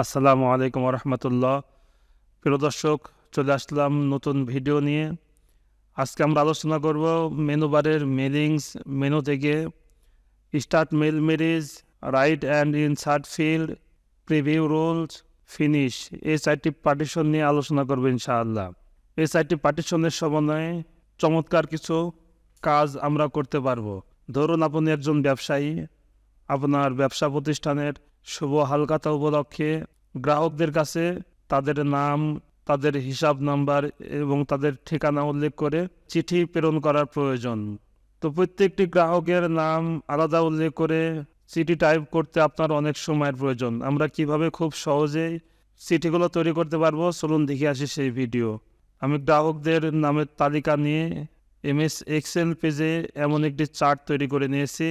আসসালামু আলাইকুম রহমতুল্লাহ প্রিয় দর্শক, চলে আসলাম নতুন ভিডিও নিয়ে। আজকে আমরা আলোচনা করব মেনু বারের মেলিংস, মেনু থেকে start mail merge, write and insert field, preview rules, finish. এই চারটি পার্টিশন নিয়ে আলোচনা করব ইনশাআল্লাহ। এই চারটি পার্টিশনের সমন্বয়ে চমৎকার কিছু কাজ আমরা করতে পারব। ধরুন, আপনি একজন ব্যবসায়ী, আপনার ব্যবসা প্রতিষ্ঠানের শুভ হালকাতা উপলক্ষে গ্রাহকদের কাছে তাদের নাম, তাদের হিসাব নাম্বার এবং তাদের ঠিকানা উল্লেখ করে চিঠি প্রেরণ করার প্রয়োজন। তো প্রত্যেকটি গ্রাহকের নাম আলাদা উল্লেখ করে চিঠি টাইপ করতে আপনার অনেক সময়ের প্রয়োজন। আমরা কীভাবে খুব সহজেই চিঠিগুলো তৈরি করতে পারব? চলুন দেখে আসি সেই ভিডিও। আমি গ্রাহকদের নামের তালিকা নিয়ে এমএস এক্সেল পেজে এমন একটি চার্ট তৈরি করে নিয়েছি।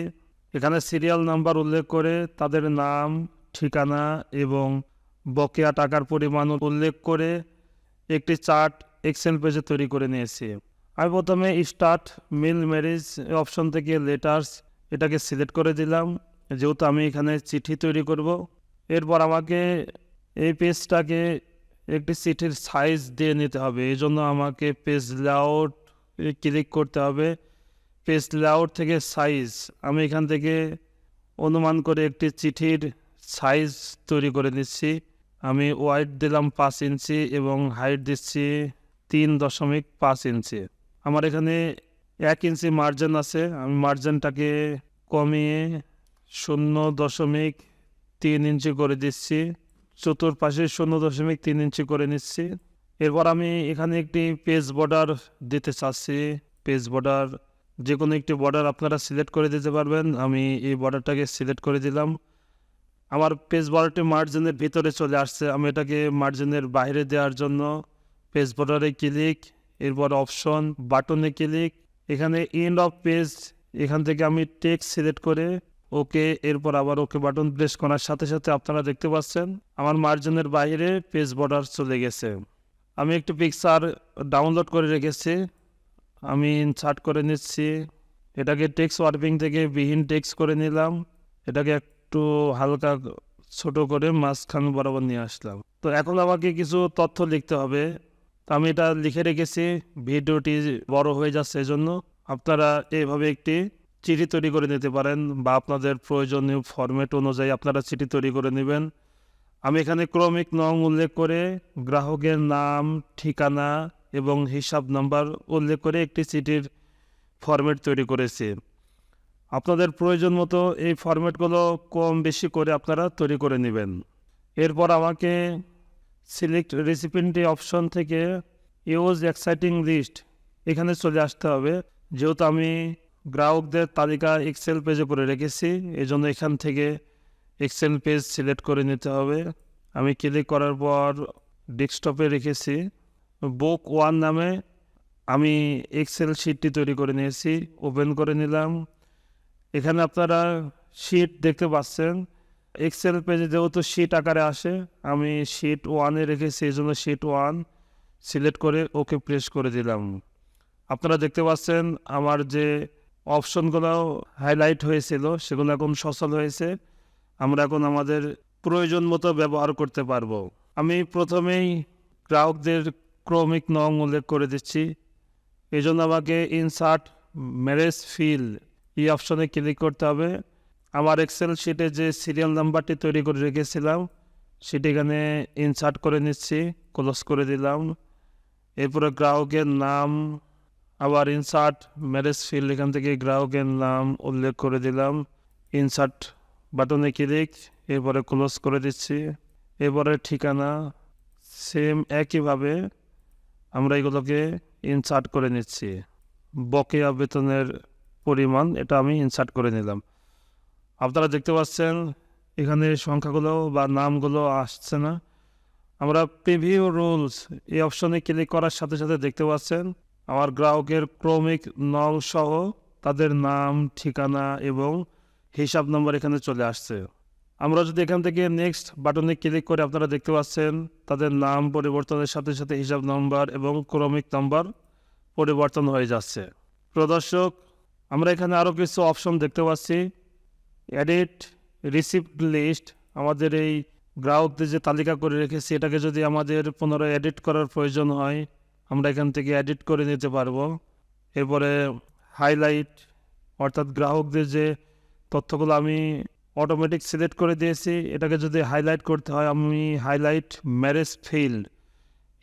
এখানে সিরিয়াল নাম্বার উল্লেখ করে তাদের নাম, ঠিকানা এবং বকেয়া টাকার পরিমাণ উল্লেখ করে একটি চার্ট এক্সেল পেজে তৈরি করে নিয়েছি। আমি প্রথমে স্টার্ট মিল ম্যারেজ অপশন থেকে লেটার্স এটাকে সিলেক্ট করে দিলাম। যেহেতু আমি এখানে চিঠি তৈরি করব, এরপর আমাকে এই পেজটাকে একটি চিঠির সাইজ দিয়ে নিতে হবে। এই জন্য আমাকে পেজ লেআউট ক্লিক করতে হবে। পেজ লেআউট থেকে সাইজ আমি এখান থেকে অনুমান করে একটি চিঠির সাইজ তৈরি করে নিচ্ছি। আমি ওয়াইড দিলাম পাঁচ ইঞ্চি এবং হাইট দিচ্ছি তিন দশমিক পাঁচ ইঞ্চি। আমার এখানে এক ইঞ্চি মার্জিন আছে। আমি মার্জিনটাকে কমিয়ে শূন্য দশমিক তিন ইঞ্চি করে দিচ্ছি। চতুর্পাশে শূন্য দশমিক তিন ইঞ্চি করে নিচ্ছি। এরপর আমি এখানে একটি পেজ বর্ডার দিতে চাচ্ছি। পেজ বর্ডার যে কোনো একটি বর্ডার আপনারা সিলেক্ট করে দিতে পারবেন। আমি এই বর্ডারটাকে সিলেক্ট করে দিলাম। আমার পেজ বর্ডারটি মার্জিনের ভিতরে চলে আসছে। আমি এটাকে মার্জিনের বাইরে দেওয়ার জন্য পেজ বর্ডারে ক্লিক এরপর অপশন বাটনে ক্লিক এখানে এন্ড অফ পেজ এখান থেকে আমি টেক্সট সিলেক্ট করে ওকে এরপর আবার ওকে বাটন প্রেস করার সাথে সাথে আপনারা দেখতে পাচ্ছেন, আমার মার্জিনের বাইরে পেজ বর্ডার চলে গেছে। আমি একটি পিকচার ডাউনলোড করে রেখেছি। আমি ইনসার্ট করে নিচ্ছি এটাকে টেক্সট ওয়ার্পিং থেকে বিহীন টেক্সট করে নিলাম এটাকে একটু হালকা ছোট করে মাঝখান বরাবর নিয়ে আসলাম তো এখন আমাকে কিছু তথ্য লিখতে হবে তো আমি এটা লিখে রেখেছি, ভিডিওটি বড় হয়ে যাচ্ছে এজন্য আপনারা এইভাবে একটি চিঠি তৈরি করে নিতে পারেন বা আপনাদের প্রয়োজনীয় ফরম্যাট অনুযায়ী আপনারা চিঠি তৈরি করে নেবেন। আমি এখানে ক্রমিক নং উল্লেখ করে গ্রাহকের নাম, ঠিকানা এবং হিসাব নাম্বার উল্লেখ করে একটি চিঠির ফরম্যাট তৈরি করেছি। আপনাদের প্রয়োজন মতো এই ফরম্যাটগুলো কম বেশি করে আপনারা তৈরি করে নেবেন। এরপর আমাকে সিলেক্ট রেসিপিনটি অপশন থেকে ইউজ এক্সাইটিং লিস্ট এখানে চলে আসতে হবে। যেহেতু আমি গ্রাহকদের তালিকা এক্সেল পেজে করে রেখেছি এই জন্য এখান থেকে এক্সেল পেজ সিলেক্ট করে নিতে হবে। আমি ক্লিক করার পর ডেস্কটপে রেখেছি। বুক ওয়ান নামে আমি এক্সেল শিটটি তৈরি করে নিয়েছি ওপেন করে নিলাম। এখানে আপনারা শিট দেখতে পাচ্ছেন। এক্সেল পেজে যেহেতু শিট আকারে আসে, আমি শিট ওয়ানে রেখেছি, এই জন্য শিট ওয়ান সিলেক্ট করে ওকে প্রেস করে দিলাম। আপনারা দেখতে পাচ্ছেন আমার যে অপশনগুলো হাইলাইট হয়েছিল, সেগুলো এখন সচল হয়েছে। আমরা এখন আমাদের প্রয়োজন মতো ব্যবহার করতে পারব। আমি প্রথমেই গ্রাহকদের ক্রমিক নং উল্লেখ করে দিচ্ছি। এই জন্য আমাকে ইনসার্ট ম্যারেজ ফিল এই অপশনে ক্লিক করতে হবে। আমার এক্সেল শিটে যে সিরিয়াল নাম্বারটি তৈরি করে রেখেছিলাম, সেটি এখানে ইনসার্ট করে নিচ্ছি ক্লোজ করে দিলাম। এরপরে গ্রাহকের নাম, আবার ইনসার্ট ম্যারেজ ফিল্ড এখান থেকে গ্রাহকের নাম উল্লেখ করে দিলাম। ইনসার্ট বাটনে ক্লিক এরপরে ক্লোজ করে দিচ্ছি। এরপরে ঠিকানা সেম একইভাবে আমরা এগুলোকে ইনসার্ট করে নিচ্ছি। বকেয়া বেতনের পরিমাণ এটা আমি ইনসার্ট করে নিলাম। আপনারা দেখতে পাচ্ছেন, এখানে সংখ্যাগুলো বা নামগুলো আসছে না। আমরা প্রিভিউ রুলস এই অপশনে ক্লিক করার সাথে সাথে দেখতে পাচ্ছেন, আমার গ্রাহকের ক্রমিক নং সহ তাদের নাম, ঠিকানা এবং হিসাব নম্বর এখানে চলে আসছে। আমরা যদি এখান থেকে নেক্সট বাটনে ক্লিক করে আপনারা দেখতে পাচ্ছেন, তাদের নাম পরিবর্তনের সাথে সাথে হিসাব নম্বর এবং ক্রমিক নাম্বার পরিবর্তন হয়ে যাচ্ছে। প্রদর্শক আমরা এখানে আরও কিছু অপশন দেখতে পাচ্ছি। এডিট রিসিপ্ট লিস্ট আমাদের এই গ্রাহকদের যে তালিকা করে রেখেছি, এটাকে যদি আমাদের পুনরায় এডিট করার প্রয়োজন হয়, আমরা এখান থেকে এডিট করে নিতে পারব। এরপরে হাইলাইট অর্থাৎ গ্রাহকদের যে তথ্যগুলো আমি অটোমেটিক সিলেক্ট করে দিয়েছি। এটাকে যদি হাইলাইট করতে হয়, আমি হাইলাইট ম্যারেজ ফিল্ড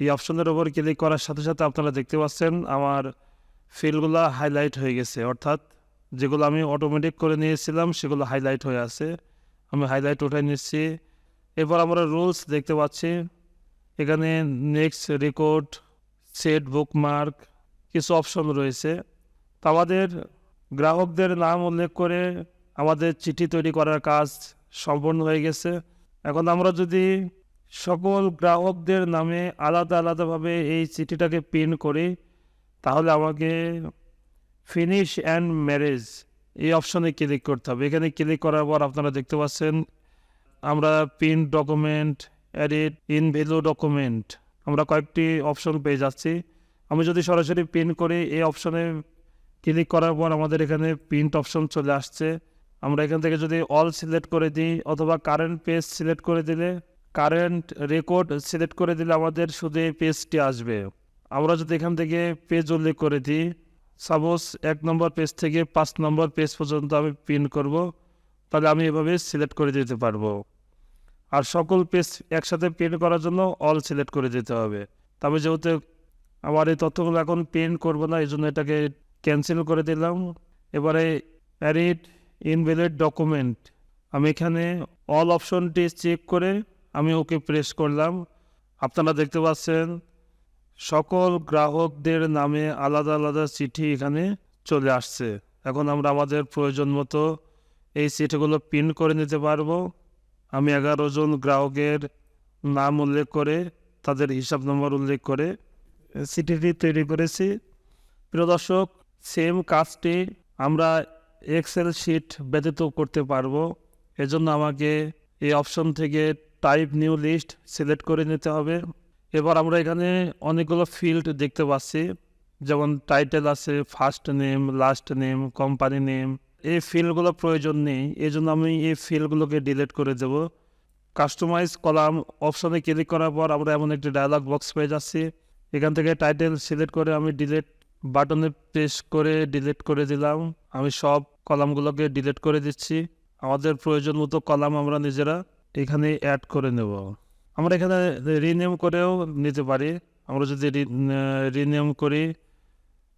এই অপশনের ওপর ক্লিক করার সাথে সাথে আপনারা দেখতে পাচ্ছেন আমার ফিল্ডগুলো হাইলাইট হয়ে গেছে। অর্থাৎ যেগুলো আমি অটোমেটিক করে নিয়েছিলাম, সেগুলো হাইলাইট হয়ে আছে। আমি হাইলাইট উঠাই নিচ্ছি। এরপর আমরা রুলস দেখতে পাচ্ছি। এখানে নেক্সট রেকর্ড সেট বুকমার্ক কিছু অপশন রয়েছে। তো আমাদের গ্রাহকদের নাম উল্লেখ করে আমাদের চিঠি তৈরি করার কাজ সম্পন্ন হয়ে গেছে। এখন আমরা যদি সকল গ্রাহকদের নামে আলাদা আলাদাভাবে এই চিঠিটাকে প্রিন্ট করি, তাহলে আমাকে ফিনিশ অ্যান্ড ম্যারেজ এই অপশনে ক্লিক করতে হবে। এখানে ক্লিক করার পর আপনারা দেখতে পাচ্ছেন, আমরা print document, edit, individual document, আমরা কয়েকটি অপশন পেয়ে যাচ্ছি। আমি যদি সরাসরি প্রিন্ট করি, এই অপশনে ক্লিক করার পর আমাদের এখানে প্রিন্ট অপশন চলে আসছে। আমরা এখান থেকে যদি অল সিলেক্ট করে দিই অথবা কারেন্ট পেজ সিলেক্ট করে দিলে কারেন্ট রেকর্ড সিলেক্ট করে দিলে আমাদের শুধু এই পেজটি আসবে। আমরা যদি এখান থেকে পেজ উল্লেখ করে দিই সাপোজ এক নম্বর পেজ থেকে পাঁচ নম্বর পেজ পর্যন্ত আমি প্রিন্ট করব, তাহলে আমি এভাবে সিলেক্ট করে দিতে পারব। আর সকল পেজ একসাথে প্রিন্ট করার জন্য অল সিলেক্ট করে দিতে হবে। তবে যেহেতু আমার এই তথ্যগুলো এখন প্রিন্ট করব না এই জন্য এটাকে ক্যান্সেল করে দিলাম। এবারে অ্যারিড ইনভ্যালিড ডকুমেন্ট আমি এখানে অল অপশনটি চেক করে আমি ওকে প্রেস করলাম। আপনারা দেখতে পাচ্ছেন, সকল গ্রাহকদের নামে আলাদা আলাদা চিঠি এখানে চলে আসছে। এখন আমরা আমাদের প্রয়োজন মতো এই চিঠিগুলো প্রিন্ট করে নিতে পারব। আমি এগারো জন গ্রাহকের নাম উল্লেখ করে, তাদের হিসাব নম্বর উল্লেখ করে চিঠিটি তৈরি করেছি। প্রিয় দর্শক সেম কাজটি আমরা এক্সেল শিট ব্যতীত করতে পারব। এজন্য আমাকে এই অপশন থেকে টাইপ নিউ লিস্ট সিলেক্ট করে নিতে হবে। এবার আমরা এখানে অনেকগুলো ফিল্ড দেখতে পাচ্ছি। যেমন টাইটেল আছে first name last name company name এই ফিল্ডগুলো প্রয়োজন নেই। এই জন্য আমি এই ফিল্ডগুলোকে ডিলিট করে দেব। Customize column. অপশনে ক্লিক করার পর আমরা এমন একটি ডায়লগ বক্স পেয়ে যাচ্ছি। এখান থেকে টাইটেল সিলেক্ট করে আমি ডিলিট বাটনে প্রেস করে ডিলিট করে দিলাম। আমি সব কলামগুলোকে ডিলিট করে দিচ্ছি। আমাদের প্রয়োজন মতো কলাম আমরা নিজেরা এখানে অ্যাড করে নেব। আমরা এখানে রিনেম করেও নিতে পারি। আমরা যদি রিনেম করি,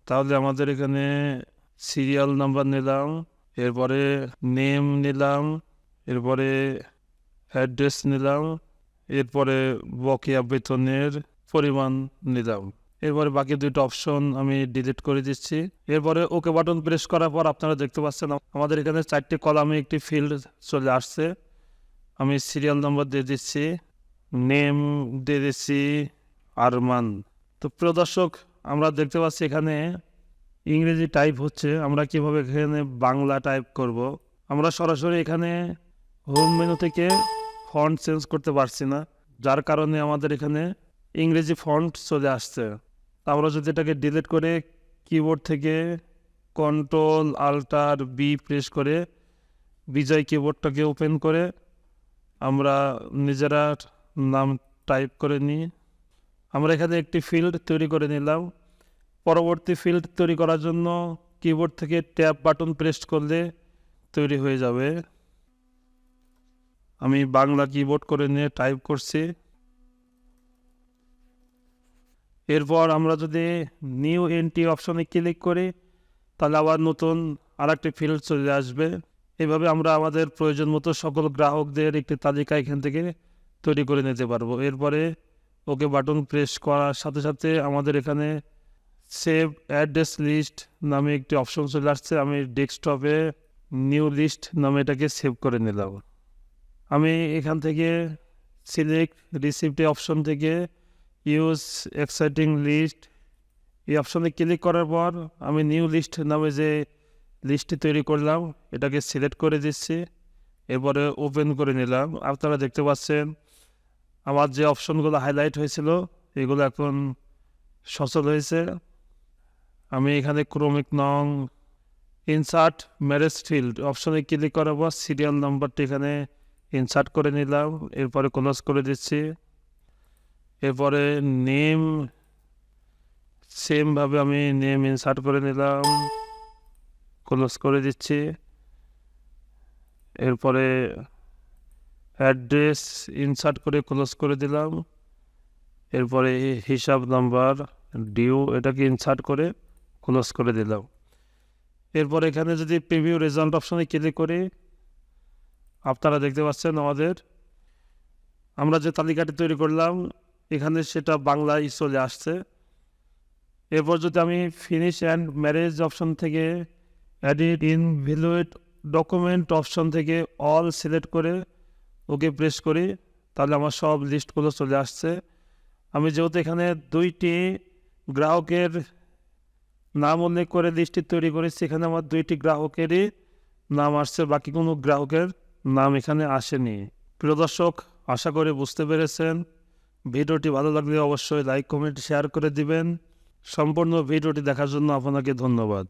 তাহলে আমাদের এখানে সিরিয়াল নাম্বার নিলাম, এরপরে নেম নিলাম, এরপরে অ্যাড্রেস নিলাম, এরপরে বকেয়া বেতনের পরিমাণ নিলাম। এরপরে বাকি দুটো অপশন আমি ডিলিট করে দিচ্ছি। এরপরে ওকে বাটন প্রেস করার পর আপনারা দেখতে পাচ্ছেন আমাদের এখানে চারটি কলামে একটি ফিল্ড চলে আসছে। আমি সিরিয়াল নম্বর দিয়ে দিচ্ছি নেম দিয়ে দিচ্ছি আরমান তো প্রিয় দর্শক, আমরা দেখতে পাচ্ছি এখানে ইংরেজি টাইপ হচ্ছে, আমরা কীভাবে এখানে বাংলা টাইপ করব। আমরা সরাসরি এখানে হোম মেনু থেকে ফন্ট চেঞ্জ করতে পারছি না, যার কারণে আমাদের এখানে ইংরেজি ফন্ট চলে আসছে। আমরা যদি এটাকে ডিলিট করে কিবোর্ড থেকে কন্ট্রোল আল্টার বি প্রেস করে বিজয় কিবোর্ডটাকে ওপেন করে আমরা নিজেরা নাম টাইপ করে নিই। আমরা এখানে একটি ফিল্ড তৈরি করে নিলাম। পরবর্তী ফিল্ড তৈরি করার জন্য কিবোর্ড থেকে ট্যাব বাটন প্রেস করলে তৈরি হয়ে যাবে। আমি বাংলা কিবোর্ড করে নিয়ে টাইপ করছি। এরপর আমরা যদি নিউ এন্ট্রি অপশনে ক্লিক করি, তাহলে আবার নতুন আরেকটি ফিল্ড চলে আসবে। এভাবে আমরা আমাদের প্রয়োজন মতো সকল গ্রাহকদের একটি তালিকা এখান থেকে তৈরি করে নিতে পারব। এরপরে ওকে বাটন প্রেস করার সাথে সাথে আমাদের এখানে সেভ অ্যাড্রেস লিস্ট নামে একটি অপশন চলে আসছে। আমি ডেস্কটপে নিউ লিস্ট নামে এটাকে সেভ করে নিলাম। আমি এখান থেকে সিলেক্ট রিসিপ্টে অপশন থেকে ইউজ এক্সাইটিং লিস্ট এই অপশনে ক্লিক করার পর আমি নিউ লিস্ট নামে যে লিস্টটি তৈরি করলাম, এটাকে সিলেক্ট করে দিচ্ছি। এরপরে ওপেন করে নিলাম। আপনারা দেখতে পাচ্ছেন, আমার যে অপশনগুলো হাইলাইট হয়েছিল, এগুলো এখন সচল হয়েছে। আমি এখানে ক্রমিক নং ইনসার্ট ম্যারেজ ফিল্ড অপশনে ক্লিক করার পর সিরিয়াল নাম্বারটি এখানে ইনসার্ট করে নিলাম। এরপরে ক্লোজ করে দিচ্ছি। এরপরে নেম সেমভাবে আমি নেম ইনসার্ট করে নিলাম ক্লোজ করে দিচ্ছি। এরপরে অ্যাড্রেস ইনসার্ট করে ক্লোজ করে দিলাম। এরপরে হিসাব নাম্বার ডিউ এটাকে ইনসার্ট করে ক্লোজ করে দিলাম। এরপর এখানে যদি প্রিভিউ রেজাল্ট অপশানে ক্লিক করি, আপনারা দেখতে পাচ্ছেন আমাদের, আমরা যে তালিকাটি তৈরি করলাম এখানে সেটা বাংলায় চলে আসছে। এরপর যদি আমি ফিনিশ অ্যান্ড ম্যারেজ অপশন থেকে অ্যাডিট ইন ভ্যালুয়েট ডকুমেন্ট অপশন থেকে অল সিলেক্ট করে ওকে প্রেস করি, তাহলে আমার সব লিস্টগুলো চলে আসছে। আমি যেহেতু এখানে দুইটি গ্রাহকের নাম উল্লেখ করে লিস্টটি তৈরি করেছি, এখানে আমার দুইটি গ্রাহকেরই নাম আসছে, বাকি কোনো গ্রাহকের নাম এখানে আসেনি। প্রিয় দর্শক, আশা করে বুঝতে পেরেছেন। ভিডিওটি ভালো লাগলে অবশ্যই লাইক, কমেন্ট, শেয়ার করে দিবেন। সম্পূর্ণ ভিডিওটি দেখার জন্য আপনাকে ধন্যবাদ।